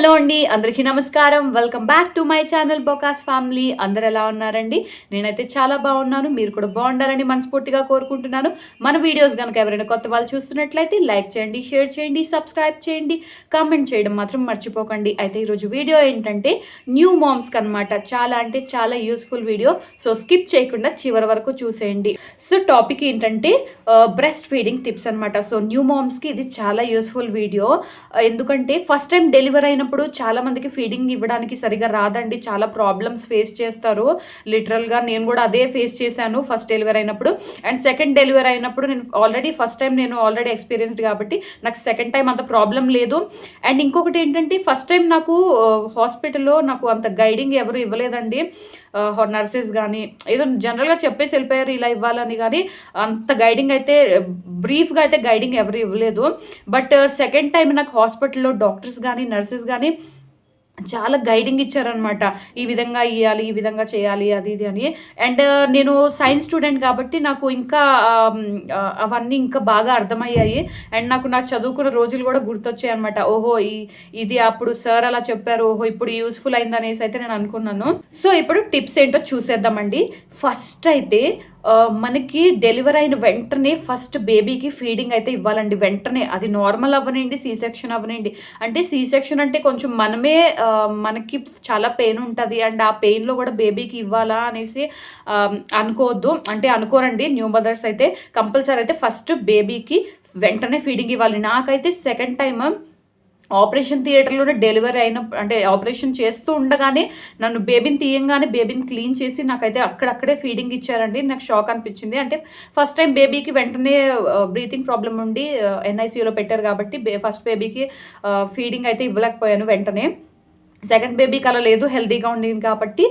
Hello అండి అందరికీ నమస్కారం. Welcome back to my channel బొకాస్ family అందరు ఎలా ఉన్నారండి? నేనైతే చాలా బాగున్నాను. మీరు కూడా బాగుండాలని మనస్ఫూర్తిగా కోరుకుంటున్నాను. మన వీడియోస్ కనుక ఎవరైనా కొత్త వాళ్ళు చూస్తున్నట్లయితే లైక్ చేయండి షేర్ చేయండి సబ్స్క్రైబ్ చేయండి కామెంట్ చేయడం మాత్రం మర్చిపోకండి. అయితే ఈరోజు వీడియో ఏంటంటే న్యూ మామ్స్కి అనమాట చాలా అంటే చాలా యూస్ఫుల్ వీడియో సో స్కిప్ చేయకుండా చివరి వరకు చూసేయండి. సో టాపిక్ ఏంటంటే బ్రెస్ట్ ఫీడింగ్ టిప్స్ అనమాట సో న్యూ మామ్స్కి ఇది చాలా యూస్ఫుల్ వీడియో ఎందుకంటే ఫస్ట్ టైం డెలివరీ అయిన చాలా మందికి ఫీడింగ్ ఇవ్వడానికి సరిగా రాదండి. చాలా ప్రాబ్లమ్స్ ఫేస్ చేస్తారు. లిటరల్గా నేను కూడా అదే ఫేస్ చేశాను ఫస్ట్ డెలివరీ అయినప్పుడు. అండ్ సెకండ్ డెలివరీ అయినప్పుడు నేను ఆల్రెడీ ఫస్ట్ టైం నేను ఆల్రెడీ ఎక్స్పీరియన్స్డ్ కాబట్టి నాకు సెకండ్ టైం అంత ప్రాబ్లం లేదు. అండ్ ఇంకొకటి ఏంటంటే ఫస్ట్ టైం నాకు uh, హాస్పిటల్లో నాకు అంత గైడింగ్ ఎవరు ఇవ్వలేదండి. నర్సెస్ కానీ ఏదో జనరల్గా చెప్పేసి వెళ్ళిపోయారు ఇలా ఇవ్వాలని కానీ అంత గైడింగ్ అయితే బ్రీఫ్గా అయితే గైడింగ్ ఎవరు ఇవ్వలేదు. బట్ సెకండ్ టైం నాకు హాస్పిటల్లో డాక్టర్స్ కానీ నర్సెస్ కానీ చాలా గైడింగ్ ఇచ్చారనమాట ఈ విధంగా ఇవ్వాలి ఈ విధంగా చేయాలి అది ఇది అని. అండ్ uh, నేను సైన్స్ స్టూడెంట్ కాబట్టి నాకు ఇంకా అవన్నీ ఇంకా బాగా అర్థమయ్యాయి. అండ్ నాకు నా చదువుకున్న రోజులు కూడా గుర్తొచ్చాయి అనమాట ఓహో ఈ ఇది అప్పుడు సార్ అలా చెప్పారు. ఓహో ఇప్పుడు యూస్ఫుల్ అయింది అనేసి అయితే నేను అనుకున్నాను. సో ఇప్పుడు టిప్స్ ఏంటో చూసేద్దామండి. ఫస్ట్ అయితే మనకి డెలివరీ అయిన వెంటనే ఫస్ట్ బేబీకి ఫీడింగ్ అయితే ఇవ్వాలండి. వెంటనే అది నార్మల్ అవ్వనండి సీ సెక్షన్ అవ్వనండి అంటే సీ సెక్షన్ అంటే కొంచెం మనమే మనకి చాలా పెయిన్ ఉంటుంది. అండ్ ఆ పెయిన్లో కూడా బేబీకి ఇవ్వాలా అనేసి అనుకోవద్దు. అంటే అనుకోరండి న్యూ మదర్స్ అయితే కంపల్సరీ అయితే ఫస్ట్ బేబీకి వెంటనే ఫీడింగ్ ఇవ్వాలి. నాకైతే సెకండ్ టైం ఆపరేషన్ థియేటర్లోనే డెలివరీ అయిన అంటే ఆపరేషన్ చేస్తూ ఉండగానే నన్ను బేబీని తీయంగానే బేబీని క్లీన్ చేసి నాకైతే అక్కడక్కడే ఫీడింగ్ ఇచ్చారండి. నాకు షాక్ అనిపించింది. అంటే ఫస్ట్ టైం బేబీకి వెంటనే బ్రీతింగ్ ప్రాబ్లం ఉండి ఎన్ఐసీలో పెట్టారు కాబట్టి ఫస్ట్ బేబీకి ఫీడింగ్ అయితే ఇవ్వలేకపోయాను వెంటనే. సెకండ్ బేబీకి అలా లేదు హెల్తీగా ఉండేది కాబట్టి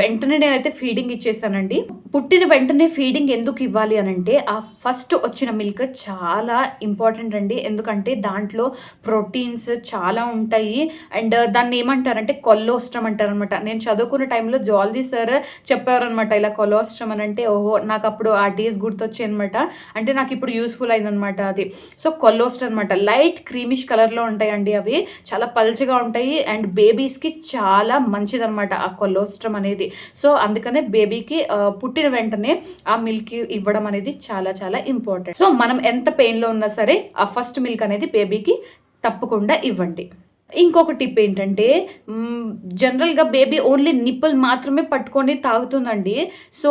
వెంటనే నేనైతే ఫీడింగ్ ఇచ్చేసానండి. పుట్టిన వెంటనే ఫీడింగ్ ఎందుకు ఇవ్వాలి అని అంటే ఆ ఫస్ట్ వచ్చిన మిల్క్ చాలా ఇంపార్టెంట్ అండి. ఎందుకంటే దాంట్లో ప్రోటీన్స్ చాలా ఉంటాయి. అండ్ దాన్ని ఏమంటారంటే కొల్లోస్ట్రం అంటారు అనమాట నేను చదువుకున్న టైంలో జాలజీ సార్ చెప్పారనమాట ఇలా కొలోస్ట్రం అని అంటే ఓహో నాకు అప్పుడు ఆ డేస్ గుర్తొచ్చాయి అనమాట అంటే నాకు ఇప్పుడు యూస్ఫుల్ అయిందనమాట అది. సో కొల్లోస్ట్రం అనమాట లైట్ క్రీమిష్ కలర్లో ఉంటాయండి అవి. చాలా పల్చగా ఉంటాయి. అండ్ బేబీ బేబీస్కి చాలా మంచిదన్నమాట ఆ కొలోస్ట్రమ్ అనేది. సో అందుకనే బేబీకి పుట్టిన వెంటనే ఆ మిల్క్ ఇవ్వడం అనేది చాలా చాలా ఇంపార్టెంట్ సో మనం ఎంత పెయిన్లో ఉన్నా సరే ఆ ఫస్ట్ మిల్క్ అనేది బేబీకి తప్పకుండా ఇవ్వండి. ఇంకొక టిప్ ఏంటంటే జనరల్గా బేబీ ఓన్లీ నిప్పులు మాత్రమే పట్టుకొని తాగుతుందండి. సో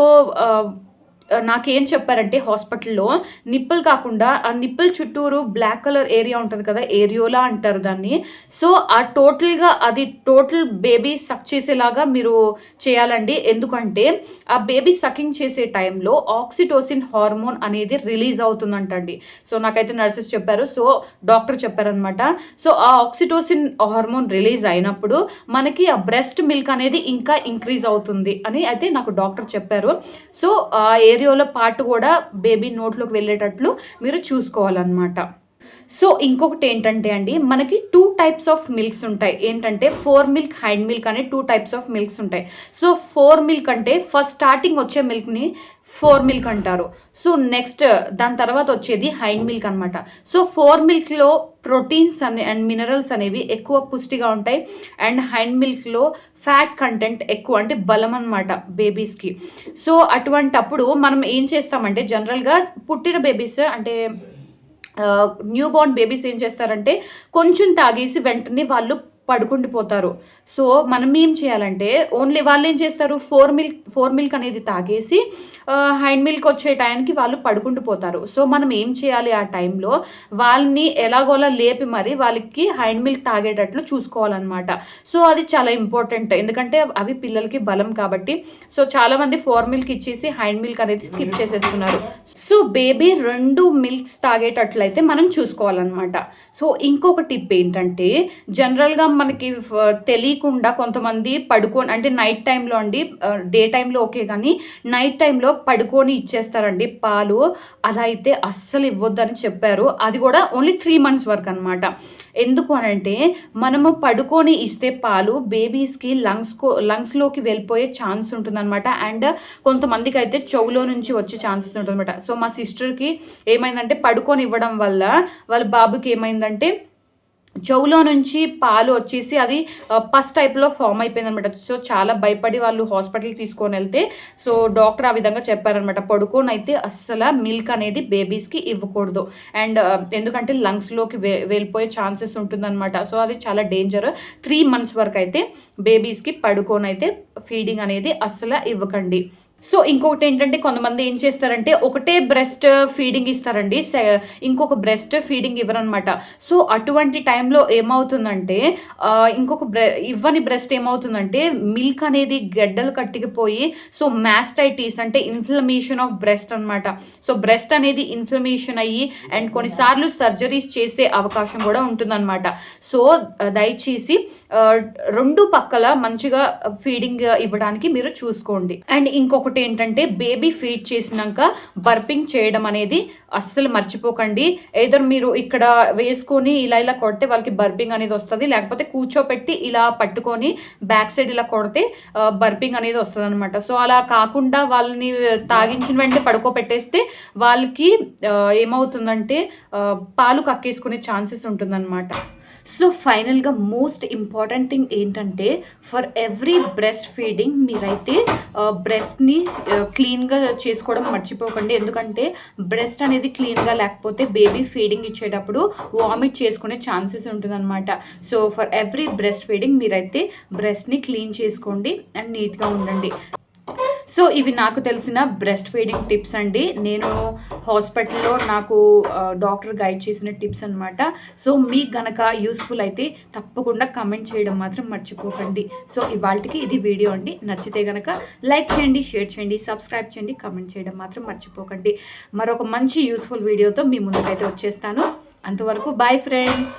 నాకేం చెప్పారంటే హాస్పిటల్లో నిప్పులు కాకుండా ఆ నిప్పుల చుట్టూరు బ్లాక్ కలర్ ఏరియా ఉంటుంది కదా ఏరియోలా అంటారు దాన్ని. సో ఆ టోటల్గా అది టోటల్ బేబీ సక్ చేసేలాగా మీరు చేయాలండి. ఎందుకంటే ఆ బేబీ సకింగ్ చేసే టైంలో ఆక్సిటోసిన్ హార్మోన్ అనేది రిలీజ్ అవుతుందంటండి. సో నాకైతే నర్సెస్ చెప్పారు. సో డాక్టర్ చెప్పారనమాట సో ఆ ఆక్సిటోసిన్ హార్మోన్ రిలీజ్ అయినప్పుడు మనకి ఆ బ్రెస్ట్ మిల్క్ అనేది ఇంకా ఇంక్రీజ్ అవుతుంది అని అయితే నాకు డాక్టర్ చెప్పారు. సో ఆ స్టెరియోలో పార్ట్ కూడా బేబీ నోట్లోకి వెళ్ళేటట్లు మీరు చూసుకోవాలన్నమాట. సో ఇంకొకటి ఏంటంటే అండి మనకి టూ టైప్స్ ఆఫ్ మిల్క్స్ ఉంటాయి. ఏంటంటే ఫోర్ మిల్క్ హైండ్ మిల్క్ అనే టూ టైప్స్ ఆఫ్ మిల్క్స్ ఉంటాయి. సో ఫోర్ మిల్క్ అంటే ఫస్ట్ స్టార్టింగ్ వచ్చే మిల్క్ని ఫోర్ మిల్క్ అంటారు. సో నెక్స్ట్ దాని తర్వాత వచ్చేది హైండ్ మిల్క్ అనమాట సో ఫోర్ మిల్క్లో ప్రోటీన్స్ అనే అండ్ మినరల్స్ అనేవి ఎక్కువ పుష్టిగా ఉంటాయి. అండ్ హైండ్ మిల్క్లో ఫ్యాట్ కంటెంట్ ఎక్కువ అంటే బలం అనమాట బేబీస్కి సో అటువంటప్పుడు మనం ఏం చేస్తామంటే జనరల్గా పుట్టిన బేబీస్ అంటే న్యూ బోర్న్ బేబీస్ ఏం చేస్తారంటే కొంచెం తాగేసి వెంటనే వాళ్ళు పడుకుండిపోతారు. సో మనం ఏం చేయాలంటే ఓన్లీ వాళ్ళు ఏం చేస్తారు? ఫోర్ మిల్క్ ఫోర్ మిల్క్ అనేది తాగేసి హైండ్ మిల్క్ వచ్చే టైంకి వాళ్ళు పడుకుండిపోతారు. సో మనం ఏం చేయాలి ఆ టైంలో? వాళ్ళని ఎలాగోలా లేపి మరి వాళ్ళకి హైండ్ మిల్క్ తాగేటట్లు చూసుకోవాలన్నమాట. సో అది చాలా ఇంపార్టెంట్. ఎందుకంటే అవి పిల్లలకి బలం కాబట్టి. సో చాలామంది ఫోర్ మిల్క్ ఇచ్చేసి హైండ్ మిల్క్ అనేది స్కిప్ చేసేస్తున్నారు. సో బేబీ రెండు మిల్క్స్ తాగేటట్లయితే మనం చూసుకోవాలన్నమాట. సో ఇంకొక టిప్ ఏంటంటే జనరల్గా మనకి తెలియకుండా కొంతమంది పడుకొని అంటే నైట్ టైంలో అండి డే టైంలో ఓకే కానీ నైట్ టైంలో పడుకొని ఇచ్చేస్తారండి పాలు. అలా అయితే అస్సలు ఇవ్వద్దని చెప్పారు. అది కూడా ఓన్లీ త్రీ మంత్స్ వరకు అనమాట ఎందుకు అనంటే మనము పడుకొని ఇస్తే పాలు బేబీస్కి లంగ్స్కో లంగ్స్లోకి వెళ్ళిపోయే ఛాన్స్ ఉంటుందన్నమాట. అండ్ కొంతమందికి అయితే చెవులో నుంచి వచ్చే ఛాన్సెస్ ఉంటుందన్నమాట. సో మా సిస్టర్కి ఏమైందంటే పడుకొని ఇవ్వడం వల్ల వాళ్ళ బాబుకి ఏమైందంటే చెవులో నుంచి పాలు వచ్చేసి అది పస్ టైప్లో ఫామ్ అయిపోయింది అనమాట సో చాలా భయపడి వాళ్ళు హాస్పిటల్కి తీసుకొని వెళ్తే సో డాక్టర్ ఆ విధంగా చెప్పారనమాట. పడుకొని అయితే అస్సలు మిల్క్ అనేది బేబీస్కి ఇవ్వకూడదు. అండ్ ఎందుకంటే లంగ్స్లోకి వే వెళ్ళిపోయే ఛాన్సెస్ ఉంటుందన్నమాట సో అది చాలా డేంజర్. త్రీ మంత్స్ వరకు అయితే బేబీస్కి పడుకోనైతే అయితే ఫీడింగ్ అనేది అస్సలు ఇవ్వకండి. సో ఇంకొకటి ఏంటంటే కొంతమంది ఏం చేస్తారంటే ఒకటే బ్రెస్ట్ ఫీడింగ్ ఇస్తారండి. ఇంకొక బ్రెస్ట్ ఫీడింగ్ ఇవ్వరనమాట. సో అటువంటి టైంలో ఏమవుతుందంటే ఇంకొక బ్రె ఇవ్వని బ్రెస్ట్ ఏమవుతుందంటే మిల్క్ అనేది గడ్డలు కట్టికిపోయి సో మ్యాస్టైటిస్ అంటే ఇన్ఫ్లమేషన్ ఆఫ్ బ్రెస్ట్ అనమాట. సో బ్రెస్ట్ అనేది ఇన్ఫ్లమేషన్ అయ్యి అండ్ కొన్నిసార్లు సర్జరీస్ చేసే అవకాశం కూడా ఉంటుందన్నమాట సో దయచేసి రెండు పక్కల మంచిగా ఫీడింగ్ ఇవ్వడానికి మీరు చూసుకోండి. అండ్ ఇంకొకటి ఏంటంటే బేబీ ఫీడ్ చేసినాక బర్పింగ్ చేయడం అనేది అస్సలు మర్చిపోకండి. ఏదర్ మీరు ఇక్కడ వేసుకొని ఇలా ఇలా కొడితే వాళ్ళకి బర్పింగ్ అనేది వస్తుంది. లేకపోతే కూర్చోపెట్టి ఇలా పట్టుకొని బ్యాక్ సైడ్ ఇలా కొడితే బర్పింగ్ అనేది వస్తుంది అనమాట సో అలా కాకుండా వాళ్ళని తాగించిన వెంటనే పడుకోబెట్టేస్తే వాళ్ళకి ఏమవుతుందంటే పాలు కక్కేసుకునే ఛాన్సెస్ ఉంటుందన్నమాట. సో ఫైనల్గా మోస్ట్ ఇంపార్టెంట్ థింగ్ ఏంటంటే ఫర్ ఎవ్రీ బ్రెస్ట్ ఫీడింగ్ మీరైతే బ్రెస్ట్ని క్లీన్గా చేసుకోవడం మర్చిపోకండి. ఎందుకంటే బ్రెస్ట్ అనేది క్లీన్గా లేకపోతే బేబీ ఫీడింగ్ ఇచ్చేటప్పుడు వామిట్ చేసుకునే ఛాన్సెస్ ఉంటుందన్నమాట. So for every breast feeding మీరైతే బ్రెస్ట్ని క్లీన్ చేసుకోండి అండ్ నీట్గా ఉండండి. సో ఇవి నాకు తెలిసిన బ్రెస్ట్ ఫీడింగ్ టిప్స్ అండి. నేను హాస్పిటల్లో నాకు డాక్టర్ గైడ్ చేసిన టిప్స్ అనమాట సో మీకు గనక యూస్ఫుల్ అయితే తప్పకుండా కమెంట్ చేయడం మాత్రం మర్చిపోకండి. సో ఇవాళకి ఇది వీడియో అండి. నచ్చితే గనక లైక్ చేయండి షేర్ చేయండి సబ్స్క్రైబ్ చేయండి కమెంట్ చేయడం మాత్రం మర్చిపోకండి. మరొక మంచి యూస్ఫుల్ వీడియోతో మీ ముందుకైతే వచ్చేస్తాను. అంతవరకు బాయ్ ఫ్రెండ్స్